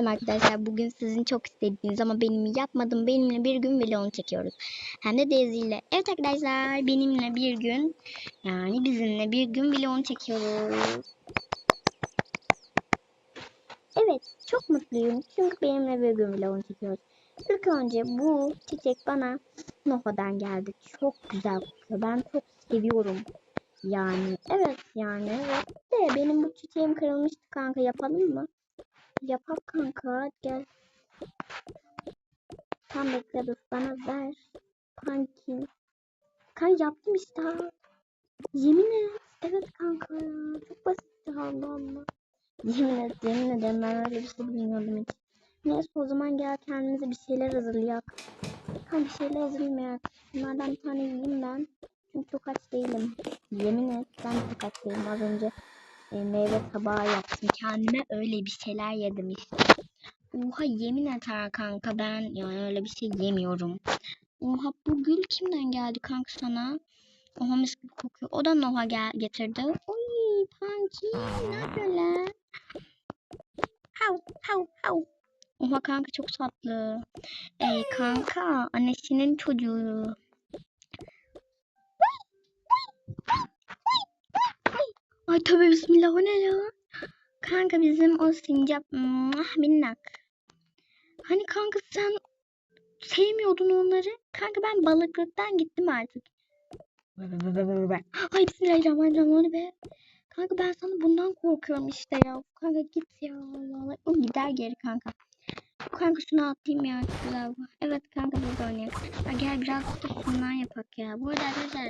Selam arkadaşlar. Bugün sizin çok istediğiniz ama benim yapmadım. Benimle bir gün vlog çekiyoruz. Hem de Daisy ile. Evet arkadaşlar benimle bir gün yani bizimle bir gün vlog çekiyoruz. Evet çok mutluyum. Çünkü benimle bir gün vlog çekiyoruz. İlk önce bu çiçek bana Noha'dan geldi. Çok güzel kokuyor. Ben çok seviyorum. Yani evet yani evet. De benim bu çiçeğim kırılmıştı kanka yapalım mı? Yapak kanka gel. Tam bekle dur bana ver. Kanki. Kanka yaptım işte. Yemin et. Evet kanka. Çok basitti Allah Allah. Yemin et yemin ederim ben öyle bir şey bilmiyordum hiç. Neyse o zaman gel kendimize bir şeyler hazırlayak. Kanka bir şeyler hazırlayak. Bunlardan bir tane yiyeyim ben. Çünkü çok aç değilim. Yemin et ben çok aç değilim. Az önce e, meyve tabağı yaptım. Kendime öyle bir şeyler yedim işte. Oha yemin ha kanka ben yani öyle bir şey yemiyorum. Oha bu gül kimden geldi kanka sana? Oha mis gibi kokuyor. O da Noha gel getirdi. Oy kanki ne yapıyorsun lan? Hav hav hav. Oha kanka çok tatlı. Ey kanka annesinin çocuğu. Ay tövbe bismillah o ne ya? Kanka bizim o sincap mwah, minnak. Hani kanka sen sevmiyordun onları. Kanka ben balıklıktan gittim artık. Ay bismillahirrahmanirrahim be? Kanka ben sana bundan korkuyorum işte ya. Kanka git ya Allah Allah. Gider geri kanka. Kanka şunu atayım ya güzel bu. Evet kanka burada oynayalım. Ha, gel biraz da şundan yapak ya. Bu arada arkadaşlar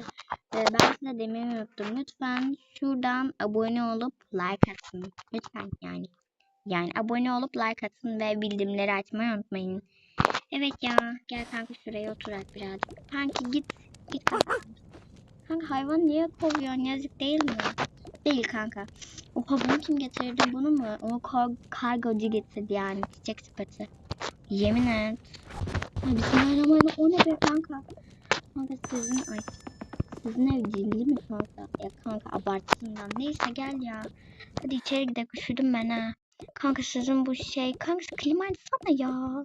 e, ben size demeyi unuttum. Lütfen şuradan abone olup like atın. Lütfen yani. Yani abone olup like atın ve bildirimleri açmayı unutmayın. Evet ya gel kanka şuraya oturak birazcık. Kanka git. Git kanka. Kanka hayvan niye kovuyorsun yazık değil mi? Değil kanka. Oha bunu kim getirdi bunu mu? O kar kargocu getirdi yani çiçek sepeti. Yemin et. Ay bismillahirrahmanirrahim o ne be kanka? Kanka sizin ay sizin ev cildi mi kanka? Ya kanka abartısından. Neyse gel ya. Hadi içeri gidelim üşüdüm ben ha. Kanka sizin bu şey. Kanka klima açsana ya.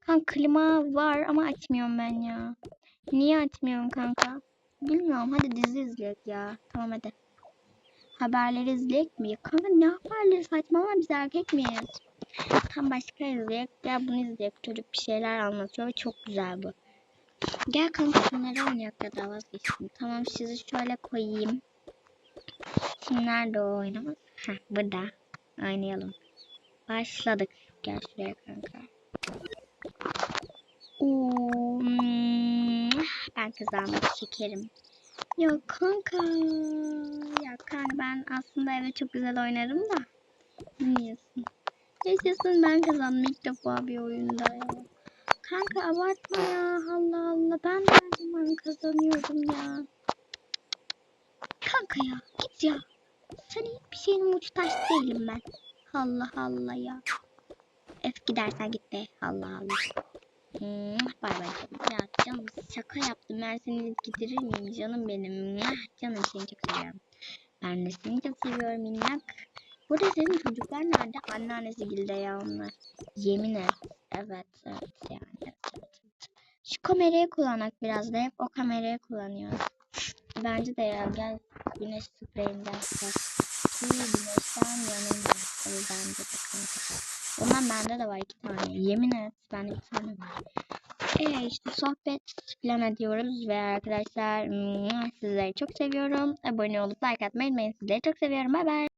Kanka klima var ama açmıyorum ben ya. Niye açmıyorum kanka? Bilmiyorum hadi dizi izleyek ya. Tamam hadi. Haberleri izleyek mi? Kanka ne haberleri saçmalama biz erkek miyiz? Tam başka izleyek. Gel bunu izleyek. Çocuk bir şeyler anlatıyor ve çok güzel bu. Gel kanka şunları oynayak ya da vazgeçtim. Tamam sizi şöyle koyayım. Şimdi nerede o oynamaz? Heh burada. Oynayalım. Başladık. Gel şuraya kanka. Hmm, ben kazanmak şekerim. Ya kanka. Ben aslında evet çok güzel oynarım da. Bilmiyorsun. Yaşasın ben kazandım ilk defa bir oyunda ya. Kanka abartma ya. Allah Allah. Ben her zaman kazanıyorum ya. Kanka ya. Git ya. Sen bir şeyin muhtaç değilim ben. Allah Allah ya. Öf gidersen git be. Allah Allah. Bay bay. Ya canım şaka yaptım. Ben seni giderir miyim canım benim? Canım seni çok seviyorum. Ben de seni çok seviyorum minnak. Burada senin çocuklar nerede? Anneannesi gilde ya onlar. Yemin et. Evet, evet yani. Evet, evet. Şu kamerayı kullanak biraz da hep o kamerayı kullanıyoruz. Bence de ya gel güneş spreyinden sıkar. Ki güneşten yanılma. O bence de kanka. Ondan bende de var iki tane. Yemin et bende bir tane var. Ee işte sohbet falan ediyoruz ve arkadaşlar sizleri çok seviyorum. Abone olup like atmayı unutmayın. Sizleri çok seviyorum. Bay bay.